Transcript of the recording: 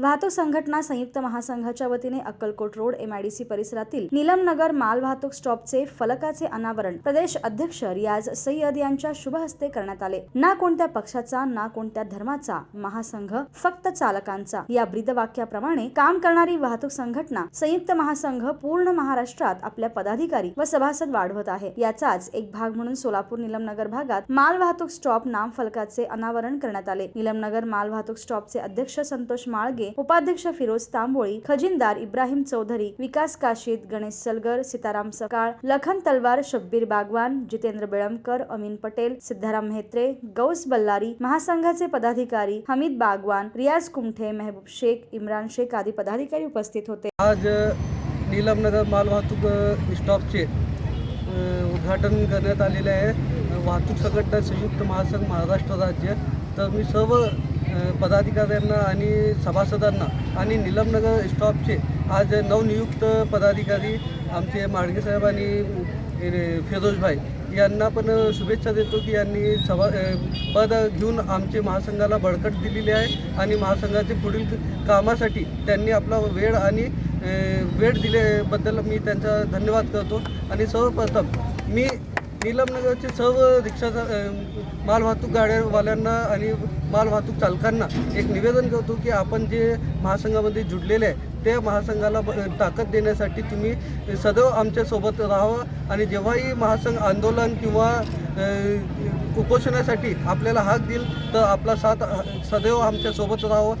वाहतूक संघटना संयुक्त महासंघाच्या वतीने अक्कलकोट रोड एमआयडीसी परिसरातील नीलमनगर माल वाहतूक स्टॉपचे फलकाचे अनावरण प्रदेश अध्यक्ष रियाज सय्यद यांच्या शुभ हस्ते करण्यात आले. ना कोणत्या पक्षाचा ना कोणत्या धर्माचा महासंघ फक्त चालकांचा. या ब्रीदवाक्याप्रमाणे काम करणारी वाहतूक संघटना संयुक्त महासंघ पूर्ण महाराष्ट्रात आपल्या पदाधिकारी व सभासद वाढवत आहे. याचाच एक भाग म्हणून सोलापूर निलमनगर भागात माल वाहतूक स्टॉप नाम फलकाचे अनावरण करण्यात आले. निलमनगर माल वाहतूक स्टॉपचे अध्यक्ष संतोष माळगे उपाध्यक्ष फिरोज तांबोळी खजिनदार इब्राहिम चौधरी विकास काशीद गणेश सलगर सीताराम सकाळ लखन तलवार शब्बीर बागवान जितेंद्र बेळमकर अमीन पटेल सिद्धाराम म्हेत्रे गौस बल्लारी महासंघाचे पदाधिकारी हमीद बागवान रियाज कुमठे मेहबूब शेख इम्रान शेख आदी पदाधिकारी उपस्थित होते. आज नीलमनगर मालवाहतूक अ, स्टॉपचे उद्घाटन करण्यात आलेले आहे. वाहतूक संघटना संयुक्त महासंघ महाराष्ट्र राज्य. तर मी सर्व पदाधिकाऱ्यांना आणि सभासदांना आणि निलमनगर स्टॉपचे आज नवनियुक्त पदाधिकारी आमचे माडगे साहेब आणि फिरोजभाई यांना पण शुभेच्छा देतो की यांनी सभा पद घेऊन आमचे महासंघाला बळकट दिलेली आहे आणि महासंघाचे पुढील कामासाठी त्यांनी आपला वेळ आणि वेळ दिल्याबद्दल मी त्यांचा धन्यवाद करतो. आणि सर्वप्रथम मी निलमनगरचे सर्व रिक्षा मालवाहतूक गाड्यावाल्यांना आणि मालवाहतूक चालकांना एक निवेदन करतो की आपण जे महासंघामध्ये जुडलेले आहे ते महासंघाला ब- ताकद देण्यासाठी तुम्ही सदैव आमच्यासोबत राहावं आणि जेव्हाही महासंघ आंदोलन किंवा उपोषणासाठी आपल्याला हाक देईल तर आपला साथ सदैव आमच्यासोबत राहावं.